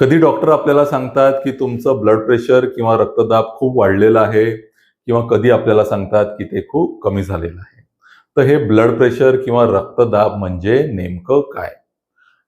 कधी डॉक्टर आपल्याला सांगतात की तुमचं ब्लड प्रेशर किंवा रक्तदाब खूप वाढलेला आहे किंवा कधी आपल्याला सांगतात की ते खूप कमी झालेलं आहे? तर हे ब्लड प्रेशर किंवा रक्तदाब म्हणजे नेमकं काय?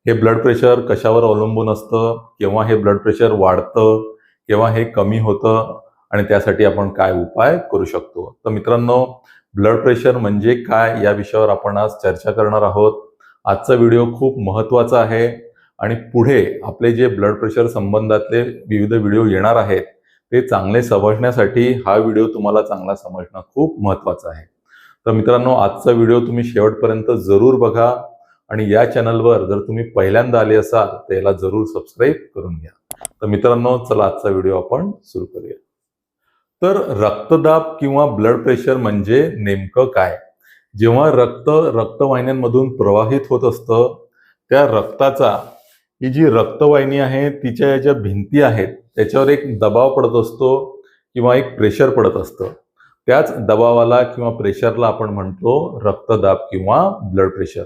हे ब्लड प्रेशर कशावर अवलंबून असतं? केव्हा हे ब्लड प्रेशर वाढतं? केव्हा हे कमी होतं? आणि त्यासाठी आपण काय उपाय करू शकतो? तर मित्रांनो ब्लड प्रेशर म्हणजे काय या विषयावर आपण आज चर्चा करणार आहोत. आजचा व्हिडिओ खूप महत्त्वाचा आहे. आणि पुढे आपले जे ब्लड प्रेशर संबंधातले विविध व्हिडिओ येणार आहेत ते चांगले समजण्यासाठी हा व्हिडिओ तुम्हाला चांगला समजणं खूप महत्त्वाचं आहे. तर मित्रांनो आजचा व्हिडिओ तुम्ही शेवटपर्यंत जरूर बघा आणि या चॅनलवर जर तुम्ही पहिल्यांदा आले असाल तर याला जरूर सबस्क्राईब करून घ्या. तर मित्रांनो चला आजचा व्हिडिओ आपण सुरू करूया. तर रक्तदाब किंवा ब्लड प्रेशर म्हणजे नेमकं काय? जेव्हा रक्त रक्तवाहिन्यांमधून प्रवाहित होत असतं त्या रक्ताचा ही जी रक्तवाहिनी आहे तिच्या ज्या भिंती आहेत त्याच्यावर एक दबाव पडत असतो किंवा एक प्रेशर पडत असतं. त्याच दबावाला किंवा प्रेशरला आपण म्हणतो रक्तदाब किंवा ब्लड प्रेशर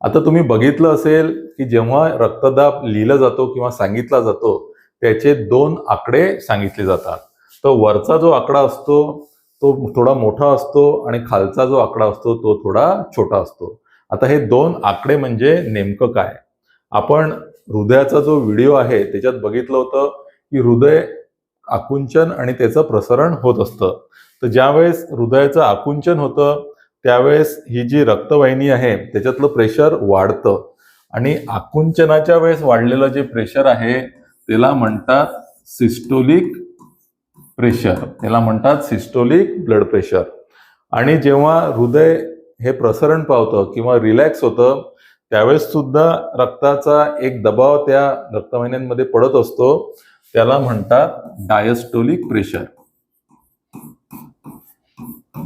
आता तुम्ही बघितलं असेल की जेव्हा रक्तदाब लिहिला जातो किंवा सांगितला जातो त्याचे दोन आकडे सांगितले जातात. तर वरचा जो आकडा असतो तो थोडा मोठा असतो आणि खालचा जो आकडा असतो तो थोडा छोटा असतो. आता हे दोन आकडे म्हणजे नेमकं काय? आपण हृदयाचा जो व्हिडिओ आहे त्याच्यात बघितलं होतं की हृदय आकुंचन आणि त्याचं प्रसरण होत असतं. तर ज्यावेळेस हृदयाचं आकुंचन होतं त्यावेळेस ही जी रक्तवाहिनी आहे त्याच्यातलं प्रेशर वाढतं. आणि आकुंचनाच्या वेळेस वाढलेलं जे प्रेशर आहे त्याला म्हणतात सिस्टोलिक प्रेशर त्याला म्हणतात सिस्टोलिक ब्लड प्रेशर आणि जेव्हा हृदय हे प्रसरण पावतं किंवा रिलॅक्स होतं त्यावेळेस सुद्धा रक्ताचा एक दबाव त्या रक्तवाहिन्यांमध्ये पडत असतो. त्याला म्हणतात डायस्टोलिक प्रेशर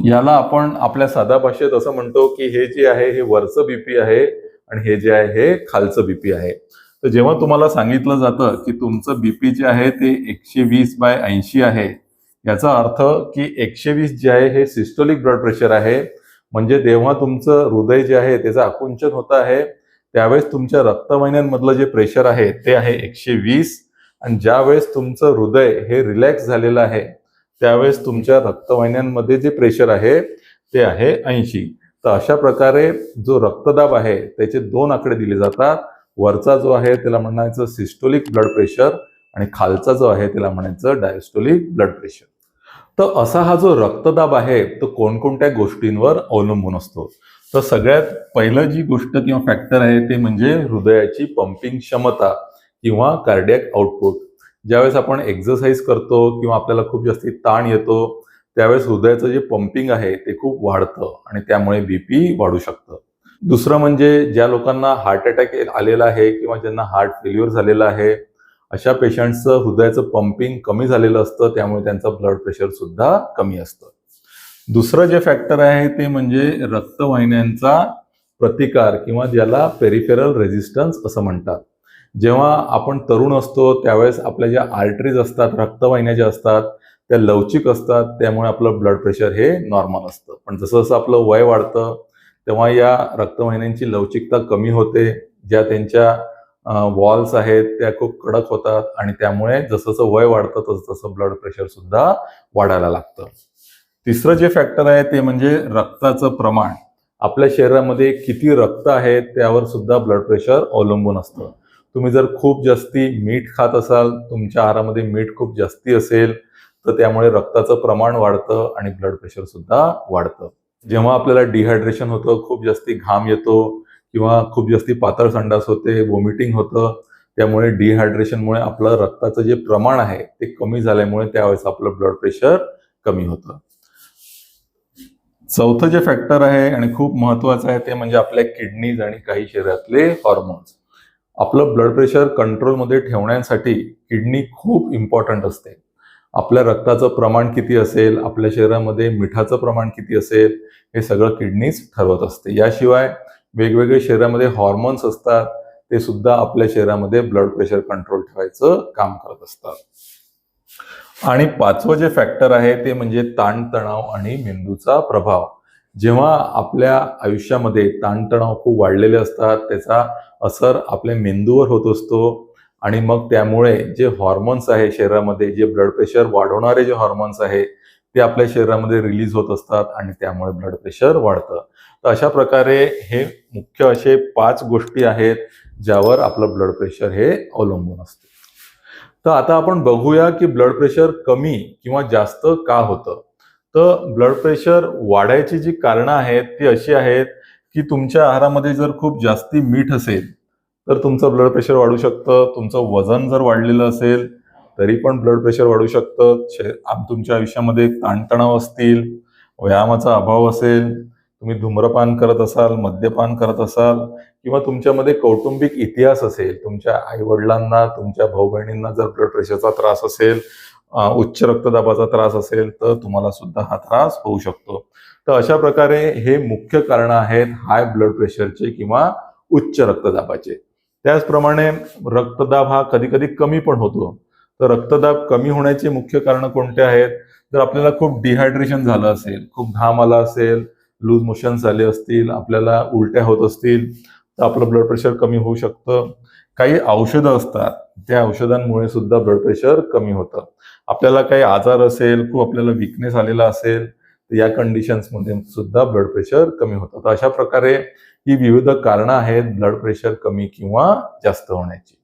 याला आपण आपल्या साध्या भाषेत असं म्हणतो की हे जे आहे हे वरचं बीपी आहे आणि हे जे आहे हे खालचं बीपी आहे. तर जेव्हा तुम्हाला सांगितलं जातं की तुमचं बीपी जे आहे ते एकशे वीस बाय ऐंशी आहे याचा अर्थ की एकशे वीस जे आहे हे सिस्टोलिक ब्लड प्रेशर आहे. म्हणजे जेव्हा तुमचं हृदय जे आहे त्याचं आकुंचन होत आहे. त्यावेळेस तुमच्या रक्तवाहिन्यांमधलं जे प्रेशर आहे ते आहे एकशे वीस. आणि ज्यावेळेस तुमचं हृदय हे रिलॅक्स झालेलं आहे त्यावेळेस तुमच्या रक्तवाहिन्यांमध्ये जे प्रेशर आहे ते आहे ऐंशी. तर अशा प्रकारे जो रक्तदाब आहे त्याचे दोन आकडे दिले जातात. वरचा जो आहे त्याला म्हणायचं सिस्टोलिक ब्लड प्रेशर आणि खालचा जो आहे त्याला म्हणायचं डायस्टोलिक ब्लड प्रेशर तर असा हा जो रक्तदाब आहे तो कोणकोणत्या गोष्टींवर अवलंबून असतो? तर सगळ्यात पहिलं जी गोष्ट किंवा फॅक्टर आहे ते म्हणजे हृदयाची पंपिंग क्षमता किंवा कार्डियक आउटपुट ज्यावेळेस आपण एक्झरसाईज करतो किंवा आपल्याला खूप जास्ती ताण येतो त्यावेळेस हृदयाचं जे पंपिंग आहे ते खूप वाढतं आणि त्यामुळे बीपी वाढू शकतं. दुसरं म्हणजे ज्या लोकांना हार्ट अटॅक आलेला आहे किंवा ज्यांना हार्ट फेल्युअर झालेला आहे अशा पेशंटचं हृदयाचं पंपिंग कमी झालेलं असतं त्यामुळे त्यांचं ब्लड प्रेशर सुद्धा कमी असतं. दुसरं जे फॅक्टर आहे ते म्हणजे रक्तवाहिन्यांचा प्रतिकार किंवा ज्याला पेरिफेरल रेझिस्टन्स असं म्हणतात. जेव्हा आपण तरुण असतो त्यावेळेस आपल्या ज्या आर्टरीज असतात रक्तवाहिन्या ज्या असतात त्या लवचिक असतात त्यामुळे आपलं ब्लड प्रेशर हे नॉर्मल असतं. पण जसं जसं आपलं वय वाढतं तेव्हा या रक्तवाहिन्यांची लवचिकता कमी होते ज्या त्यांच्या वॉल्स आहेत त्या खूप कडक होतात आणि त्यामुळे जसं जसं वय वाढतं तसं तसं ब्लड प्रेशर सुद्धा वाढायला लागतं. तिसरं जे फॅक्टर आहे ते म्हणजे रक्ताचं प्रमाण. आपल्या शरीरामध्ये किती रक्त आहे त्यावर सुद्धा ब्लड प्रेशर अवलंबून असतं. तुम्ही जर खूप जास्ती मीठ खात असाल तुमच्या आहारामध्ये मीठ खूप जास्ती असेल तर त्यामुळे रक्ताचं प्रमाण वाढतं आणि ब्लड प्रेशर सुद्धा वाढतं. जेव्हा आपल्याला डिहायड्रेशन होतं खूप जास्ती घाम येतो किंवा खूप जास्ती पातळ संडास होते वॉमिटिंग होतं त्यामुळे डिहायड्रेशनमुळे आपलं रक्ताचं जे प्रमाण आहे ते कमी झाल्यामुळे त्यावेळेस आपलं ब्लड प्रेशर कमी होतं. चौथं जे फॅक्टर आहे आणि खूप महत्वाचं आहे ते म्हणजे आपल्या किडनीज आणि काही शरीरातले हॉर्मोन्स आपलं ब्लड प्रेशर कंट्रोलमध्ये ठेवण्यासाठी किडनी खूप इम्पॉर्टंट असते. आपल्या रक्ताचं प्रमाण किती असेल आपल्या शरीरामध्ये मिठाचं प्रमाण किती असेल हे सगळं किडनीज ठरवत असते. याशिवाय वेगवेगळे शरीरामध्ये हॉर्मोन्स असतात ते सुद्धा आपल्या शरीरामध्ये ब्लड प्रेशर कंट्रोल ठेवायचं काम करत असतात. आणि पाचवं जे फॅक्टर आहे ते म्हणजे ताणतणाव आणि मेंदूचा प्रभाव. जेव्हा आपल्या आयुष्यामध्ये ताणतणाव खूप वाढलेले असतात त्याचा असर आपल्या मेंदूवर होत असतो आणि मग त्यामुळे जे हॉर्मोन्स आहे शरीरामध्ये जे ब्लड प्रेशर वाढवणारे जे हॉर्मोन्स आहे ते आपल्या शरीरामध्ये रिलीज होत असतात आणि त्यामुळे ब्लड प्रेशर वाढतं. तर अशा प्रकारे हे मुख्य असे पाच गोष्टी आहेत ज्यावर आपलं ब्लड प्रेशर हे अवलंबून असते. तर आता आपण बघूया की ब्लड प्रेशर कमी किंवा जास्त का होतं. तर ब्लड प्रेशर वाढायची जी कारणं आहेत ती अशी आहेत की तुमच्या आहारामध्ये जर खूप जास्ती मीठ असेल तर तुमचं ब्लड प्रेशर वाढू शकतं. तुमचं वजन जर वाढलेलं असेल तरी पण ब्लड प्रेशर वाढू शकतं. शे- तुमच्या आयुष्यामध्ये ताणतणाव असतील व्यायामाचा अभाव असेल तुम्ही धूम्रपान करत असाल मद्यपान करत असाल किंवा तुमच्यामध्ये कौटुंबिक इतिहास असेल तुमच्या आई वडिलांना तुमच्या भाऊ बहिणींना जर ब्लड प्रेशरचा त्रास असेल उच्च रक्तदाबाचा त्रास असेल तर तुम्हाला सुद्धा हा त्रास होऊ शकतो. तर अशा प्रकारे हे मुख्य कारण आहेत हाय ब्लड प्रेशरचे किंवा उच्च रक्तदाबाचे. त्याचप्रमाणे रक्तदाब हा कधी कधी कमी पण होतो. तर रक्तदाब कमी होण्याचे मुख्य कारण कोणते आहेत? जर आपल्याला खूप डिहायड्रेशन झालं असेल खूप घाम आला असेल लूज मोशन झाले असतील आपल्याला उलट्या होत असतील तर आपलं ब्लड प्रेशर कमी होऊ शकतं. काही औषधं असतात त्या औषधांमुळे सुद्धा ब्लड प्रेशर कमी होतं. आपल्याला काही आजार असेल खूप आपल्याला विकनेस आलेला असेल तर या कंडिशन्समध्ये सुद्धा ब्लड प्रेशर कमी होतं. तर अशा प्रकारे ही विविध कारणं आहेत ब्लड प्रेशर कमी किंवा जास्त होण्याची.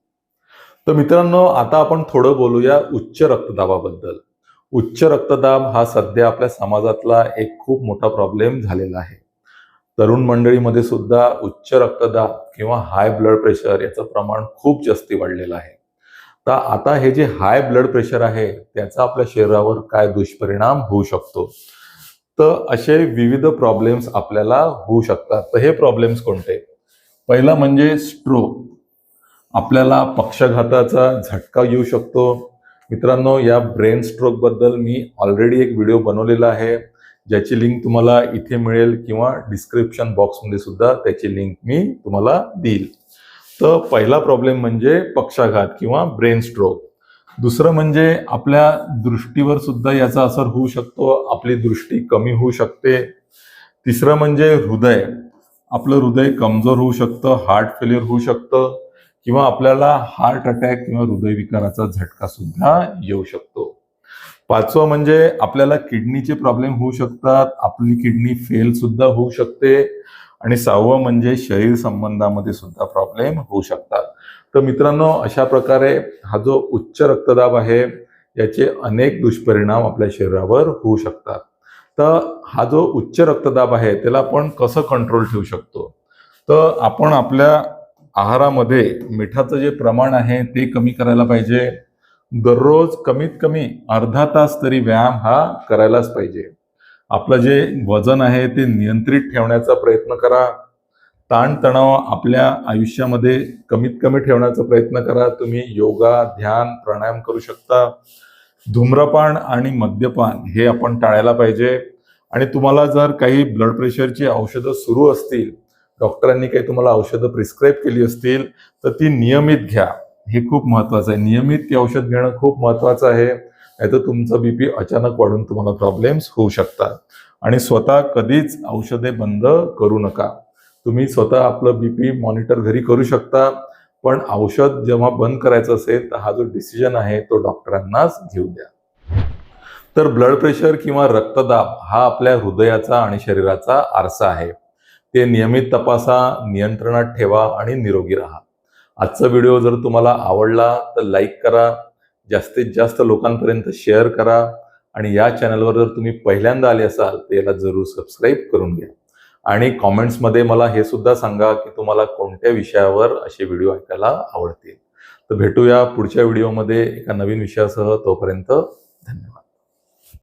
तर मित्रांनो आता आपण थोडं बोलूया उच्च रक्तदाबाबद्दल. उच्च रक्तदाब हा सध्या आपल्या समाजातला एक खूप मोठा प्रॉब्लेम झालेला आहे. तरुण मंडळीमध्ये सुद्धा उच्च रक्तदाब किंवा हाय ब्लड प्रेशर याचं प्रमाण खूप जास्ती वाढलेलं आहे. तर आता हे जे हाय ब्लड प्रेशर आहे त्याचा आपल्या शरीरावर काय दुष्परिणाम होऊ शकतो? तर असे विविध प्रॉब्लेम्स आपल्याला होऊ शकतात. तर हे प्रॉब्लेम्स कोणते? पहिला म्हणजे स्ट्रोक आपल्याला पक्षघाताचा झटका येऊ शकतो. मित्रांनो या ब्रेन स्ट्रोकबद्दल मी ऑलरेडी एक व्हिडिओ बनवलेला आहे. ज्याची लिंक तुम्हाला इथे मिळेल किंवा डिस्क्रिप्शन बॉक्समध्ये सुद्धा त्याची लिंक मी तुम्हाला देईल. तर पहिला प्रॉब्लेम म्हणजे पक्षाघात किंवा ब्रेन स्ट्रोक दुसरं म्हणजे आपल्या दृष्टीवर सुद्धा याचा असर होऊ शकतो आपली दृष्टी कमी होऊ शकते. तिसरं म्हणजे हृदय. आपलं हृदय कमजोर होऊ शकतं हार्ट फेल्युअर होऊ शकतं. किंवा आपल्याला हार्ट अटॅक किंवा हृदयविकाराचा झटका सुद्धा येऊ शकतो. पाचवं म्हणजे आपल्याला किडनीचे प्रॉब्लेम होऊ शकतात आपली किडनी फेल सुद्धा होऊ शकते आणि सहावं म्हणजे शरीर संबंधामध्ये सुद्धा प्रॉब्लेम होऊ शकतात. तर मित्रांनो अशा प्रकारे हा जो उच्च रक्तदाब आहे याचे अनेक दुष्परिणाम आपल्या शरीरावर होऊ शकतात. तर हा जो उच्च रक्तदाब आहे त्याला आपण कसं कंट्रोल ठेवू शकतो? तर आपण आपल्या आहारामध्ये मिठाचं जे प्रमाण आहे ते कमी करायला पाहिजे. दररोज कमीत कमी अर्धा तास तरी व्यायाम हा करायलाच पाहिजे. आपलं जे वजन आहे ते नियंत्रित ठेवण्याचा प्रयत्न करा. ताणतणाव आपल्या आयुष्यामध्ये कमीत कमी ठेवण्याचा प्रयत्न करा. तुम्ही योगा ध्यान प्राणायाम करू शकता. धूम्रपान आणि मद्यपान हे आपण टाळायला पाहिजे. आणि तुम्हाला जर काही ब्लड प्रेशरची औषधं सुरू असतील डॉक्टरांनी काही तुम्हाला औषधं प्रिस्क्राईब केली असतील तर ती नियमित घ्या. हे खूप महत्वाचं आहे. नियमित ती औषध घेणं खूप महत्वाचं आहे. नाहीतर तुमचं बीपी अचानक वाढून तुम्हाला प्रॉब्लेम्स होऊ शकतात. आणि स्वतः कधीच औषधे बंद करू नका. तुम्ही स्वतः आपलं बी पी मॉनिटर घरी करू शकता पण औषध जेव्हा बंद करायचं असेल तर हा जो डिसिजन आहे तो डॉक्टरांनाच घेऊ द्या. तर ब्लड प्रेशर किंवा रक्तदाब हा आपल्या हृदयाचा आणि शरीराचा आरसा आहे. ते नियमित तपासा नियंत्रणात ठेवा आणि निरोगी राहा. आजचा व्हिडिओ जर तुम्हाला आवडला तर लाईक करा जास्तीत जास्त लोकांपर्यंत शेअर करा आणि या चॅनलवर जर तुम्ही पहिल्यांदा आले असाल तर याला जरूर सबस्क्राईब करून घ्या. आणि कॉमेंट्समध्ये मला हे सुद्धा सांगा की तुम्हाला कोणत्या विषयावर असे व्हिडिओ ऐकायला आवडतील. तर भेटूया पुढच्या व्हिडिओमध्ये एका नवीन विषयासह. तोपर्यंत धन्यवाद.